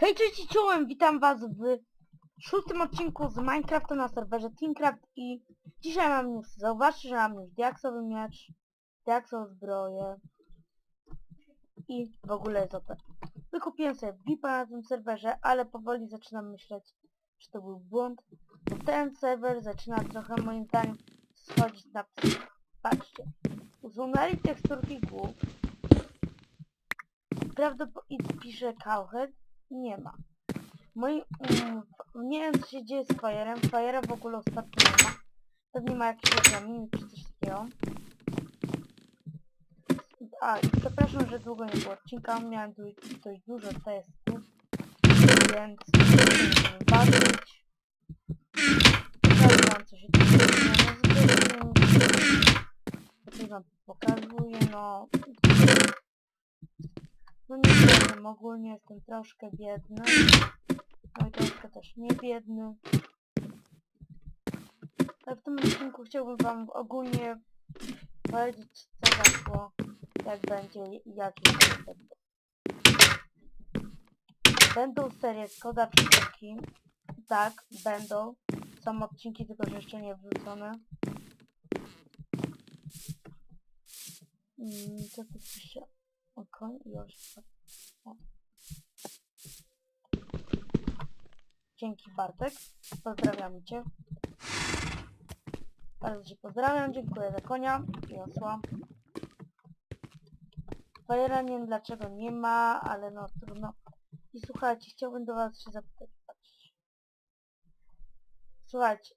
Hej, cześć czołem, witam was w szóstym odcinku z Minecrafta na serwerze Teamcraft i dzisiaj mam już, zauważcie, że mam już diaksowy miecz, diaksową zbroję i w ogóle jest OP. Wykupiłem sobie VIPa na tym serwerze, ale powoli zaczynam myśleć, czy to był błąd, ten serwer zaczyna trochę moim zdaniem schodzić na psych. Patrzcie, usunęli teksturki głów, prawdopodobnie pisze Cowhead, nie ma. Moi, mm, nie wiem co się dzieje z Fire'em, Fire'a w ogóle ostatnio nie ma. Pewnie ma jakieś egzaminy czy coś takiego. A, i przepraszam, że długo nie było odcinka, miałem tu dość dużo testów, więc musimy bawić. Pokażę wam co się dzieje. Wam pokazuję, no... No nie wiem, ogólnie jestem troszkę biedny. No i troszkę też nie biedny. Ale w tym odcinku chciałbym wam ogólnie powiedzieć co zaszło, jak będzie i jakie będą. Będą serie Skoda Czwórki. Tak, będą. Są odcinki, tylko że jeszcze nie wrzucone. Mm, co tu pisze? Okej, już. Dzięki Bartek. Pozdrawiam Cię. Bardzo Cię pozdrawiam, dziękuję za konia i osła. Fajera nie wiem dlaczego nie ma, ale no trudno. I słuchajcie, chciałbym do Was się zapytać. Słuchajcie,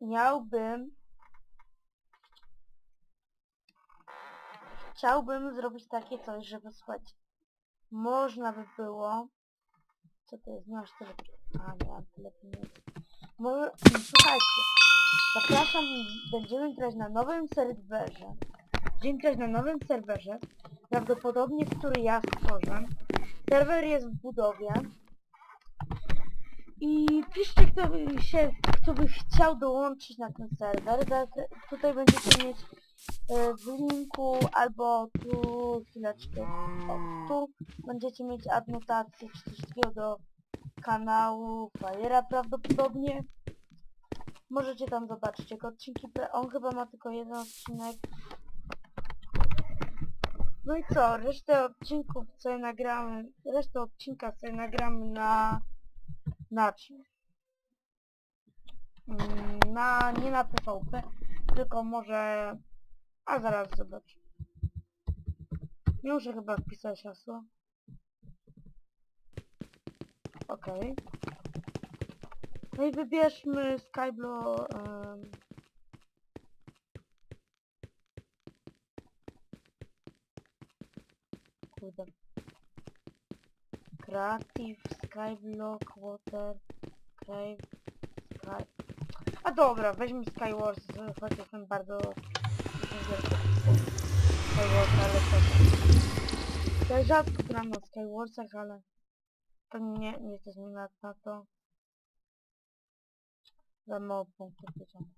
miałbym chciałbym zrobić takie coś, żeby słuchać. Można by było... Co to jest? Nie masz tyle... A, nie mam tyle pieniędzy. Może... Słuchajcie. Zapraszam, będziemy grać na nowym serwerze. Będziemy grać na nowym serwerze. Prawdopodobnie, który ja stworzę. Serwer jest w budowie. I piszcie, kto by się, kto by chciał dołączyć na ten serwer. Tutaj będziecie mieć w linku albo tu, chwileczkę, o, tu będziecie mieć adnotację czy coś takiego do kanału Fajera prawdopodobnie. Możecie tam zobaczyć jego odcinki, on chyba ma tylko jeden odcinek. No i co, resztę odcinków sobie nagramy, resztę odcinka sobie nagramy na... na czym? Mm, Na, nie na PvP, tylko może... A zaraz zobacz. Muszę chyba wpisać hasło. Okej. No i wybierzmy Skyblo... Um... Kurde. Creative, Skyblock, Water, Crave, Sky... A dobra, weźmy Skywars, choć jestem bardzo... Skywars, ale to... Ja rzadko gram na Skywarsach, ale... Pewnie nie, nie mi na, na to. Za mało punktów wyciągnę.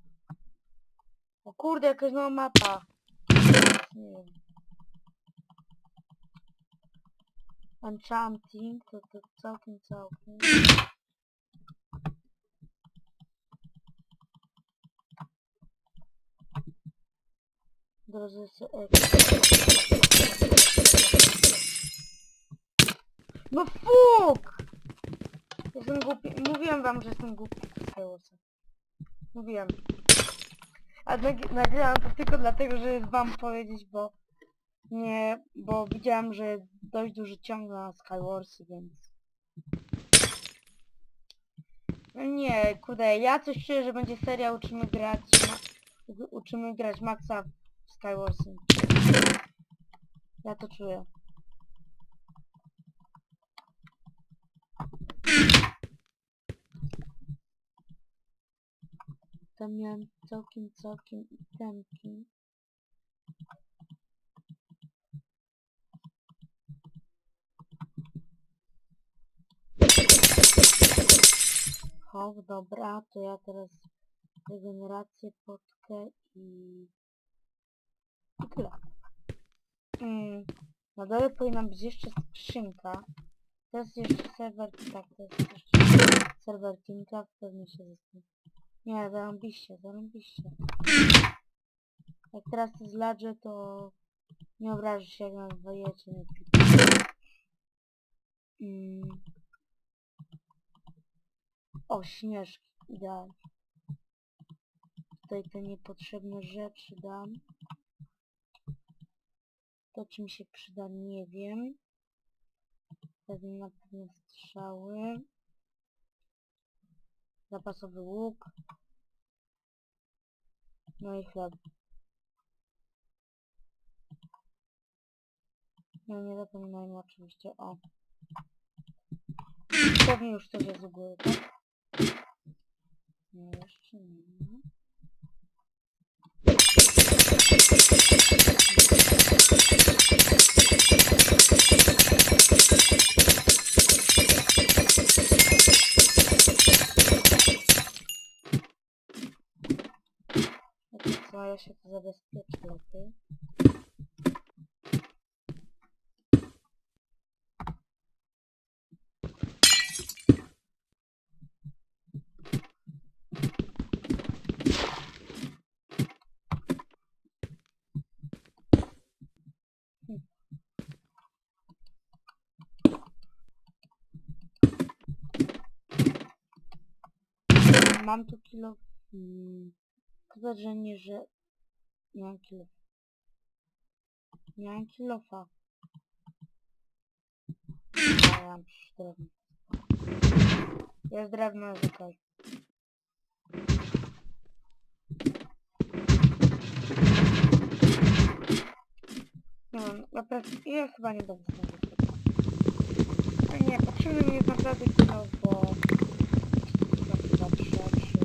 O kurde, jakaś nowa mapa. Nie wiem. Enchanting, to, to całkiem, całkiem. Drodzy No fuk! Jestem głupi. Mówiłem wam, że jestem głupi. Mówiłem. A nag nagrałem to tylko dlatego, żeby wam powiedzieć, bo nie, bo widziałem, że jest dość duży ciąg na Skywarsy, więc... No nie, kurde, ja coś czuję, że będzie seria uczymy grać, uczymy grać Maxa Skywarsy. Ja to czuję. Tam miałem całkiem, całkiem itemki. O, dobra, to ja teraz regenerację, potkę i... I tyle. Mm, na dole powinna być jeszcze skrzynka. To jest jeszcze serwer, tak, to jest jeszcze serwer Teamcraft, pewnie się zastanowi. Nie, zarąbiście, zarąbiście. Jak teraz to zladżę, to nie obrażę się, jak nas wojecie, nie mm. O, śnieżki, idealnie. Tutaj te niepotrzebne rzeczy dam. To ci mi się przyda, nie wiem. Wezmę na pewno strzały. Zapasowy łuk. No i chleb. No nie zapominajmy oczywiście o... Pewnie już coś jest u góry, tak? Nie, jeszcze nie ja się tu zabezpieczę lepiej. Mam tu kilo... Hmm. Chyba, że nie, że... Nie mam kilo... Nie mam kilofa. A ja mam przecież drewno. Jest drewno, jest okej. No, naprawdę, ja chyba nie będę tego. Nie, potrzebny mi jest naprawdę kilo, bo... Chyba chyba trzy, trzy,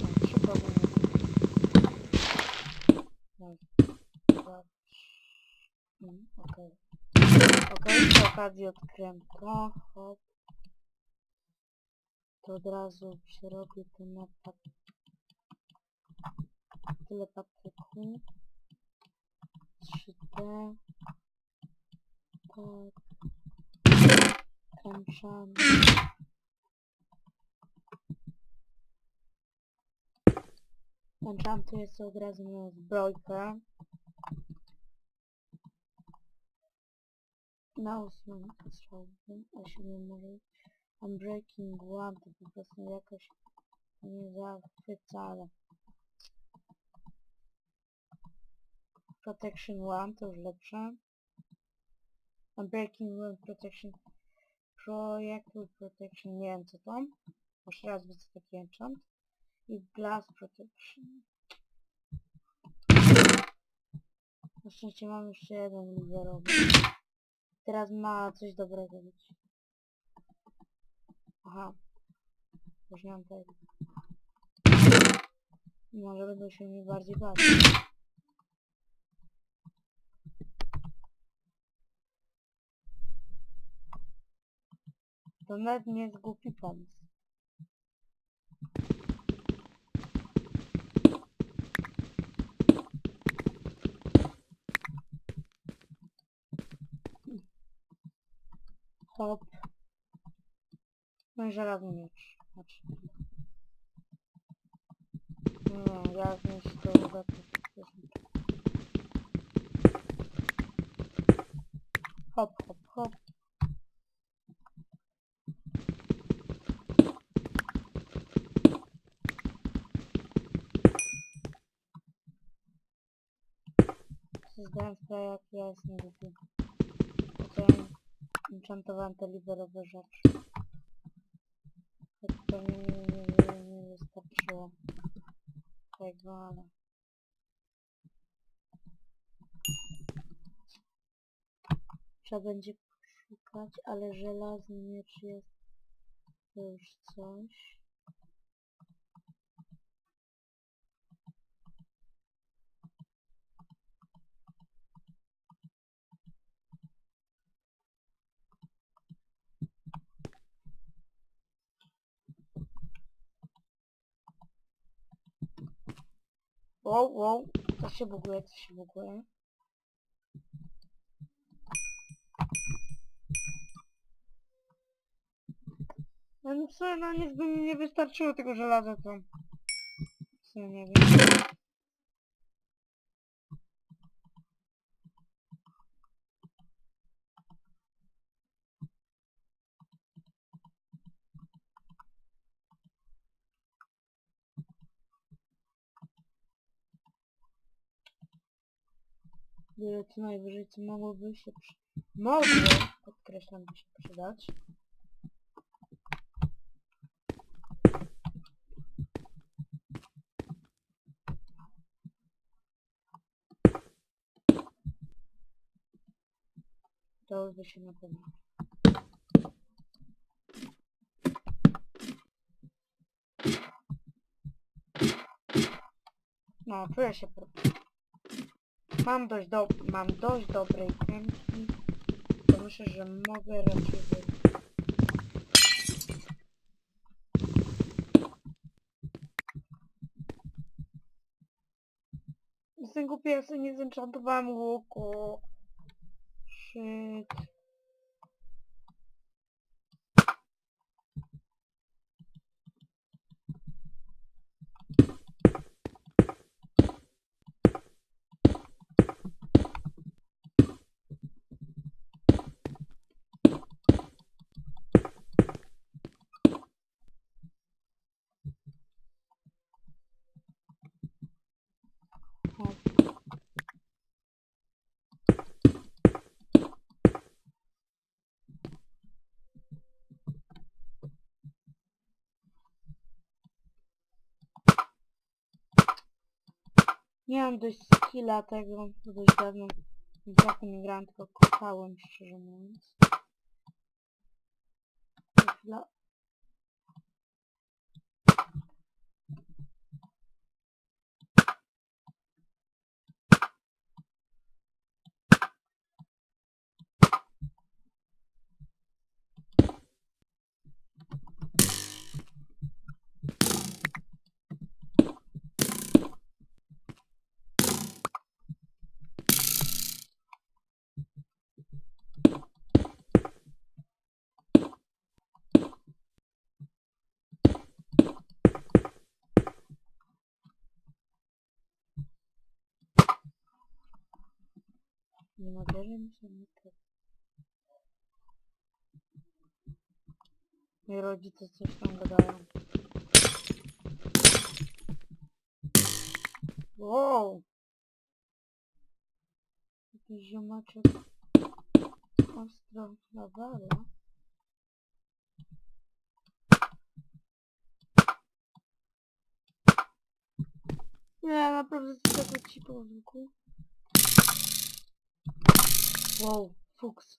no, trzy powinny Mm, Okej. Okej, przy okazji odkryłem to. To od razu przerobię to na pat... Tyle papryku. 3D. Tak. Enchant. Enchantuję sobie od razu moją zbrojkę. Na ósmym strzałbym, a siódmym może... Unbreaking One to po prostu jakoś nie zachwyca, ale... Protection One to już lepsze. Unbreaking One Protection... Projectile Protection, nie wiem co to. Może raz widzę taki enchant. I Glass Protection. Na szczęście mam jeszcze jeden liderowy. Teraz ma coś dobrego być. Aha. Już nie mam tego. Może będą się mi bardziej bać. To nawet nie jest głupi pomysł. Hop. No i żelazny miecz. Znaczy. Nie, ja mieć to nic. Hop, hop, hop. Sobie Zdałem sprawę jak ja jestem głupi. Enchantowałem te liberowe rzeczy. Tak to mi nie, nie, nie, nie wystarczyło tego, ale... Trzeba będzie szukać, ale żelazny miecz jest to już coś. Wow, wow, to Co się buguje, co się buguje? No no co, no nic by mi nie wystarczyło tego żelaza to... W sumie nie wiem. Co najwyżej, co mogłoby się przy... Mogło, podkreślam, się przydać. To by się na pewno. No, czuję się. Mam dość do... mam dość dobrej chemii. To myślę, że mogę raczej wy... Jestem głupi, ja sobie nie zenchantowałem łuku. Shit. O. Nie mam dość skilla tego, dość dawno braku nie grałem, tylko kopałem, szczerze mówiąc. Chwila. Nie ma wierzy mi się nie tak. Moi rodzice coś tam gadają. Wow! Jakiś ziomaczek ostro nawala. Nie, naprawdę to tak ci po zwykłu. Wow, fuks.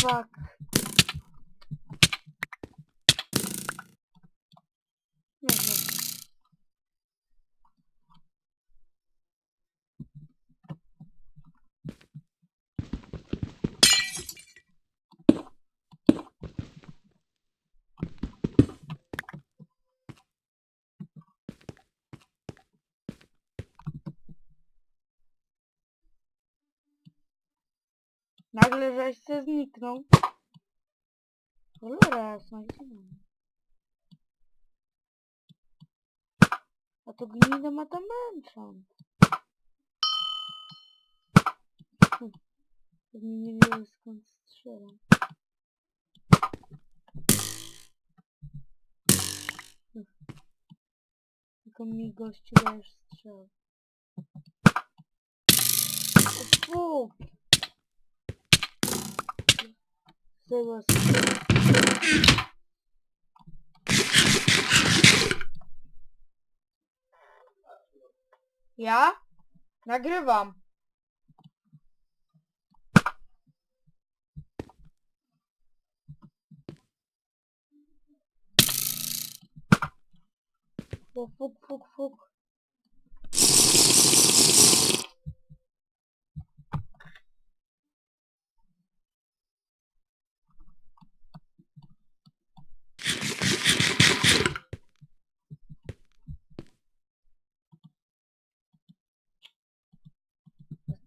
Fuck. Nie wiem. Nagle żeś se zniknął. Cholera jasna, gdzie? A to gnida ma tam enchant. Hm. Nie wiem skąd strzelam. Hm. Tylko mi gościu dajesz strzał. O fuck! Zero Ja? Nagrywam. O, fuk, fuk. fuk, fuk.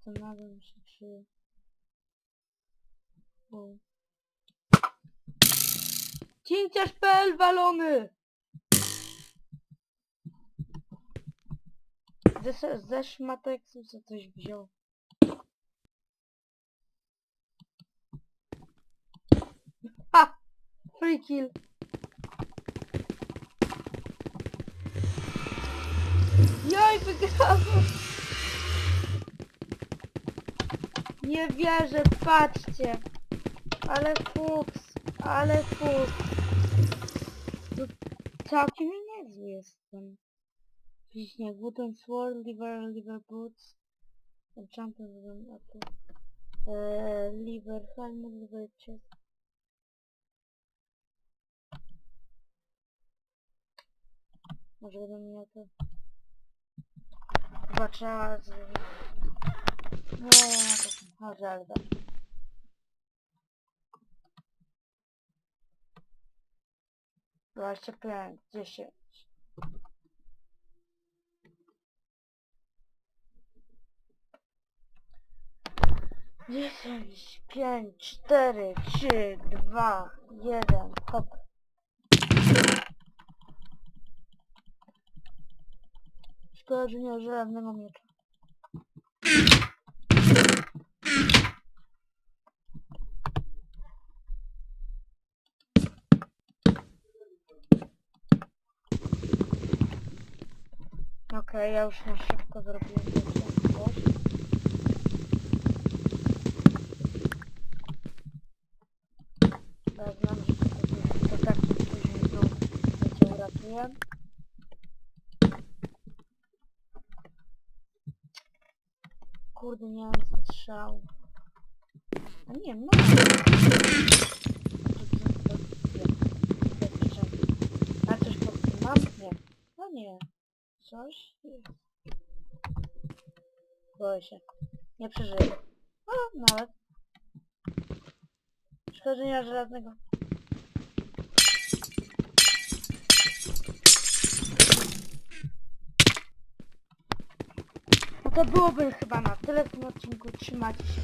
Zastanawiam się, czy... O. Cięciarz.pl walony! Ze, ze szmateksu co coś wziął. Ha! Free kill. Joj, wygrałem! Nie wierzę, patrzcie! Ale fuks, ale fuks. No, całkiem niezły jestem. Wiśnie, Wooden Sword, Liver, Liver Boots, Champion, a tu... Eee, liver Helmet, Liver Chest. Może będę miał to... Chyba trzeba... z- Dobra. Dwadzieścia pięć, dziesięć. Dziesięć, pięć, cztery, trzy, dwa, jeden, hop. Szkoda, że nie żelaznego miecza. Okej, ja już na szybko zrobiłem coś. Ja znam, że to, to, tak później tu cię uratuję. Kurde, nie mam strzał. A nie, no. A coś pod tym mam? Nie. No nie. Coś jest. Boję się. Nie przeżyję. O, nawet. Ma żelaznego. No to byłoby chyba na tyle w tym odcinku. Trzymajcie się.